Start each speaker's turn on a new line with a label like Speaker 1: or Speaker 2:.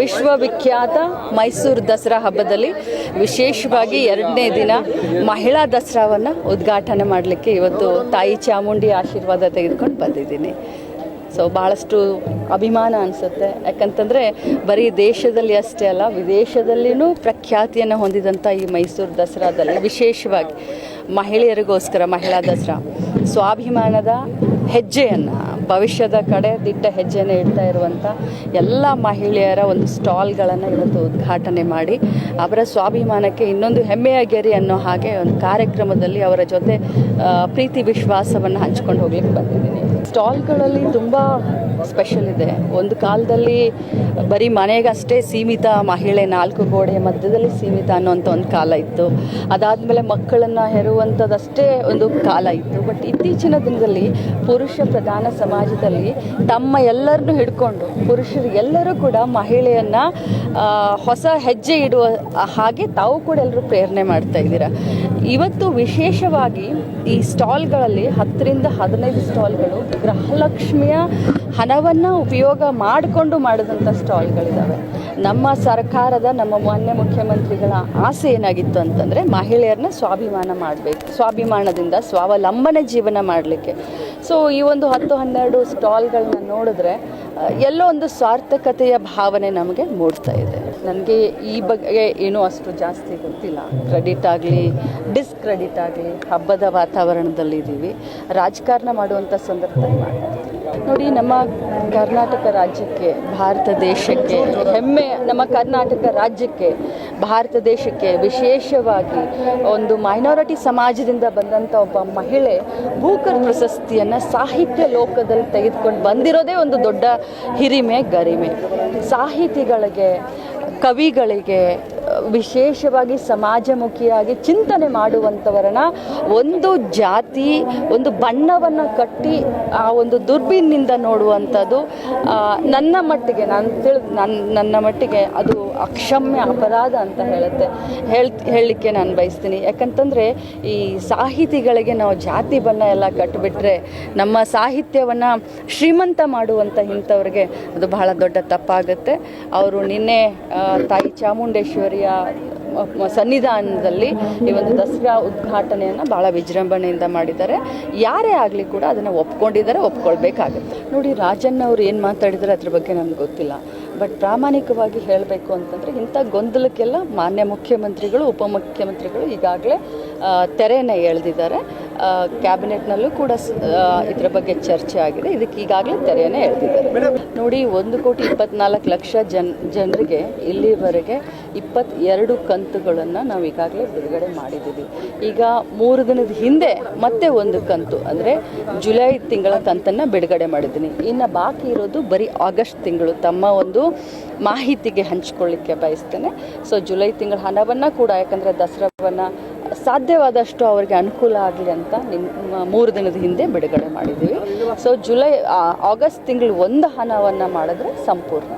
Speaker 1: ವಿಶ್ವವಿಖ್ಯಾತ ಮೈಸೂರು ದಸರಾ ಹಬ್ಬದಲ್ಲಿ ವಿಶೇಷವಾಗಿ ಎರಡನೇ ದಿನ ಮಹಿಳಾ ದಸರಾವನ್ನು ಉದ್ಘಾಟನೆ ಮಾಡಲಿಕ್ಕೆ ಇವತ್ತು ತಾಯಿ ಚಾಮುಂಡಿ ಆಶೀರ್ವಾದ ತೆಗೆದುಕೊಂಡು ಬಂದಿದ್ದೀನಿ. ಸೊ ಭಾಳಷ್ಟು ಅಭಿಮಾನ ಅನಿಸುತ್ತೆ. ಯಾಕಂತಂದರೆ ಬರೀ ದೇಶದಲ್ಲಿ ಅಷ್ಟೇ ಅಲ್ಲ ವಿದೇಶದಲ್ಲಿಯೂ ಪ್ರಖ್ಯಾತಿಯನ್ನು ಹೊಂದಿದಂಥ ಈ ಮೈಸೂರು ದಸರಾದಲ್ಲಿ ವಿಶೇಷವಾಗಿ ಮಹಿಳೆಯರಿಗೋಸ್ಕರ ಮಹಿಳಾ ದಸರಾ. ಸ್ವಾಭಿಮಾನದ ಹೆಜ್ಜೆಯನ್ನು, ಭವಿಷ್ಯದ ಕಡೆ ದಿಟ್ಟ ಹೆಜ್ಜೆಯನ್ನು ಇಡ್ತಾ ಇರುವಂಥ ಎಲ್ಲ ಮಹಿಳೆಯರ ಒಂದು ಸ್ಟಾಲ್ಗಳನ್ನು ಇವತ್ತು ಉದ್ಘಾಟನೆ ಮಾಡಿ, ಅವರ ಸ್ವಾಭಿಮಾನಕ್ಕೆ ಇನ್ನೊಂದು ಹೆಮ್ಮೆಯ ಗೆರೆ ಅನ್ನೋ ಹಾಗೆ ಒಂದು ಕಾರ್ಯಕ್ರಮದಲ್ಲಿ ಅವರ ಜೊತೆ ಪ್ರೀತಿ ವಿಶ್ವಾಸವನ್ನು ಹಂಚ್ಕೊಂಡು ಹೋಗ್ಲಿಕ್ಕೆ ಬಂದಿದ್ದೀನಿ. ಸ್ಟಾಲ್ಗಳಲ್ಲಿ ತುಂಬ ಸ್ಪೆಷಲ್ ಇದೆ. ಒಂದು ಕಾಲದಲ್ಲಿ ಬರೀ ಮನೆಗಷ್ಟೇ ಸೀಮಿತ ಮಹಿಳೆ ನಾಲ್ಕು ಗೋಡೆ ಮಧ್ಯದಲ್ಲಿ ಸೀಮಿತ ಅನ್ನೋಂಥ ಒಂದು ಕಾಲ ಇತ್ತು. ಅದಾದಮೇಲೆ ಮಕ್ಕಳನ್ನು ಹೆರುವಂಥದ್ದಷ್ಟೇ ಒಂದು ಕಾಲ ಇತ್ತು. ಬಟ್ ಇತ್ತೀಚಿನ ದಿನದಲ್ಲಿ ಪುರುಷ ಪ್ರಧಾನ ಸಮಾಜದಲ್ಲಿ ತಮ್ಮ ಎಲ್ಲರನ್ನೂ ಹಿಡ್ಕೊಂಡು ಪುರುಷರು ಎಲ್ಲರೂ ಕೂಡ ಮಹಿಳೆಯನ್ನು ಹೊಸ ಹೆಜ್ಜೆ ಇಡುವ ಹಾಗೆ ತಾವು ಕೂಡ ಎಲ್ಲರೂ ಪ್ರೇರಣೆ ಮಾಡ್ತಾ ಇದ್ದೀರಾ. ಇವತ್ತು ವಿಶೇಷವಾಗಿ ಈ ಸ್ಟಾಲ್ಗಳಲ್ಲಿ ಹತ್ತರಿಂದ ಹದಿನೈದು ಸ್ಟಾಲ್ಗಳು ಗೃಹಲಕ್ಷ್ಮಿಯ ಹಣವನ್ನು ಉಪಯೋಗ ಮಾಡಿಕೊಂಡು ಮಾಡಿದಂಥ ಸ್ಟಾಲ್ಗಳಿದ್ದಾವೆ ನಮ್ಮ ಸರ್ಕಾರದ, ನಮ್ಮ ಮಾನ್ಯ ಮುಖ್ಯಮಂತ್ರಿಗಳ ಆಸೆ ಏನಾಗಿತ್ತು ಅಂತಂದರೆ ಮಹಿಳೆಯರನ್ನ ಸ್ವಾಭಿಮಾನ ಮಾಡಬೇಕು, ಸ್ವಾಭಿಮಾನದಿಂದ ಸ್ವಾವಲಂಬನೆ ಜೀವನ ಮಾಡಲಿಕ್ಕೆ. ಸೊ ಈ ಒಂದು ಹತ್ತು ಹನ್ನೆರಡು ಸ್ಟಾಲ್ಗಳನ್ನ ನೋಡಿದ್ರೆ ಎಲ್ಲೋ ಒಂದು ಸಾರ್ಥಕತೆಯ ಭಾವನೆ ನಮಗೆ ಮೂಡ್ತಾ ಇದೆ. ನನಗೆ ಈ ಬಗ್ಗೆ ಏನೂ ಅಷ್ಟು ಜಾಸ್ತಿ ಗೊತ್ತಿಲ್ಲ. ಕ್ರೆಡಿಟ್ ಆಗಲಿ, ಡಿಸ್ಕ್ರೆಡಿಟ್ ಆಗಲಿ, ಹಬ್ಬದ ವಾತಾವರಣದಲ್ಲಿದ್ದೀವಿ. ರಾಜಕಾರಣ ಮಾಡುವಂಥ ಸಂದರ್ಭದಲ್ಲಿ ಮಾಡ್ತೀವಿ ನೋಡಿ, ನಮ್ಮ ಕರ್ನಾಟಕ ರಾಜ್ಯಕ್ಕೆ, ಭಾರತ ದೇಶಕ್ಕೆ, ಹೆಮ್ಮೆ ನಮ್ಮ ಕರ್ನಾಟಕ ರಾಜ್ಯಕ್ಕೆ, ಭಾರತ ದೇಶಕ್ಕೆ ವಿಶೇಷವಾಗಿ ಒಂದು ಮೈನಾರಿಟಿ ಸಮಾಜದಿಂದ ಬಂದಂಥ ಒಬ್ಬ ಮಹಿಳೆ ಭೂಕರ್ ಪ್ರಶಸ್ತಿಯನ್ನು ಸಾಹಿತ್ಯ ಲೋಕದಲ್ಲಿ ತೆಗೆದುಕೊಂಡು ಬಂದಿರೋದೇ ಒಂದು ದೊಡ್ಡ ಹಿರಿಮೆ, ಗರಿಮೆ. ಸಾಹಿತಿಗಳಿಗೆ, ಕವಿಗಳಿಗೆ ವಿಶೇಷವಾಗಿ ಸಮಾಜಮುಖಿಯಾಗಿ ಚಿಂತನೆ ಮಾಡುವಂಥವರನ್ನ ಒಂದು ಜಾತಿ, ಒಂದು ಬಣ್ಣವನ್ನು ಕಟ್ಟಿ ಆ ಒಂದು ದುರ್ಬೀನ್ನಿಂದ ನೋಡುವಂಥದ್ದು ನನ್ನ ಮಟ್ಟಿಗೆ ನಾನು ತಿಳ್ ನನ್ನ ನನ್ನ ಮಟ್ಟಿಗೆ ಅದು ಅಕ್ಷಮ್ಯ ಅಪರಾಧ ಅಂತ ಹೇಳುತ್ತೆ. ಹೇಳ್, ಹೇಳಲಿಕ್ಕೆ ನಾನು ಬಯಸ್ತೀನಿ. ಯಾಕಂತಂದರೆ ಈ ಸಾಹಿತಿಗಳಿಗೆ ನಾವು ಜಾತಿ ಬಣ್ಣ ಎಲ್ಲ ಕಟ್ಟಿಬಿಟ್ರೆ ನಮ್ಮ ಸಾಹಿತ್ಯವನ್ನು ಶ್ರೀಮಂತ ಮಾಡುವಂಥ ಇಂಥವ್ರಿಗೆ ಅದು ಬಹಳ ದೊಡ್ಡ ತಪ್ಪಾಗುತ್ತೆ. ಅವರು ನಿನ್ನೆ ತಾಯಿ ಚಾಮುಂಡೇಶ್ವರಿಯ ಮ- ಸನ್ನಿಧಾನದಲ್ಲಿ ಈ ಒಂದು ದಸರಾ ಉದ್ಘಾಟನೆಯನ್ನು ಭಾಳ ವಿಜೃಂಭಣೆಯಿಂದ ಮಾಡಿದ್ದಾರೆ. ಯಾರೇ ಆಗಲಿ ಕೂಡ ಅದನ್ನು ಒಪ್ಕೊಂಡಿದ್ದಾರೆ, ಒಪ್ಕೊಳ್ಬೇಕಾಗುತ್ತೆ. ನೋಡಿ, ರಾಜನ್ ಅವರು ಏನು ಮಾತಾಡಿದರೆ ಅದ್ರ ಬಗ್ಗೆ ನನಗೆ ಗೊತ್ತಿಲ್ಲ. ಬಟ್ ಪ್ರಾಮಾಣಿಕವಾಗಿ ಹೇಳಬೇಕು ಅಂತಂದರೆ ಇಂಥ ಗೊಂದಲಕ್ಕೆಲ್ಲ ಮಾನ್ಯ ಮುಖ್ಯಮಂತ್ರಿಗಳು, ಉಪಮುಖ್ಯಮಂತ್ರಿಗಳು ಈಗಾಗಲೇ ತೆರೆಯನ್ನು ಎಳೆದಿದ್ದಾರೆ. ಕ್ಯಾಬಿನೆಟ್ನಲ್ಲೂ ಕೂಡ ಇದರ ಬಗ್ಗೆ ಚರ್ಚೆ ಆಗಿದೆ. ಇದಕ್ಕೆ ಈಗಾಗಲೇ ತೆರೆಯನ್ನೇ ಎಳೆದಿದ್ದಾರೆ ನೋಡಿ, ಒಂದು ಕೋಟಿ ಇಪ್ಪತ್ನಾಲ್ಕು ಲಕ್ಷ ಜನ್, ಜನರಿಗೆ ಇಲ್ಲಿವರೆಗೆ ಇಪ್ಪತ್ತೆರಡು ಕಂತುಗಳನ್ನು ನಾವು ಈಗಾಗಲೇ ಬಿಡುಗಡೆ ಮಾಡಿದ್ದೀವಿ. ಈಗ ಮೂರು ದಿನದ ಹಿಂದೆ ಮತ್ತೆ ಒಂದು ಕಂತು, ಅಂದರೆ ಜುಲೈ ತಿಂಗಳ ಕಂತನ್ನು ಬಿಡುಗಡೆ ಮಾಡಿದ್ದೀನಿ. ಇನ್ನು ಬಾಕಿ ಇರೋದು ಬರೀ ಆಗಸ್ಟ್ ತಿಂಗಳು. ತಮ್ಮ ಒಂದು ಮಾಹಿತಿಗೆ ಹಂಚ್ಕೊಳ್ಳಿಕ್ಕೆ ಬಯಸ್ತೇನೆ. ಸೊ ಜುಲೈ ತಿಂಗಳ ಹಣವನ್ನು ಕೂಡ, ಯಾಕಂದರೆ ದಸರಾವನ್ನು ಸಾಧ್ಯವಾದಷ್ಟು ಅವರಿಗೆ ಅನುಕೂಲ ಆಗಲಿ ಅಂತ ನಿಮ್ಮ ಮೂರು ದಿನದ ಹಿಂದೆ ಬಿಡುಗಡೆ ಮಾಡಿದ್ದೀವಿ. ಸೊ ಜುಲೈ ಆಗಸ್ಟ್ ತಿಂಗಳು ಒಂದು ಹಣವನ್ನು ಮಾಡಿದ್ರೆ ಸಂಪೂರ್ಣ.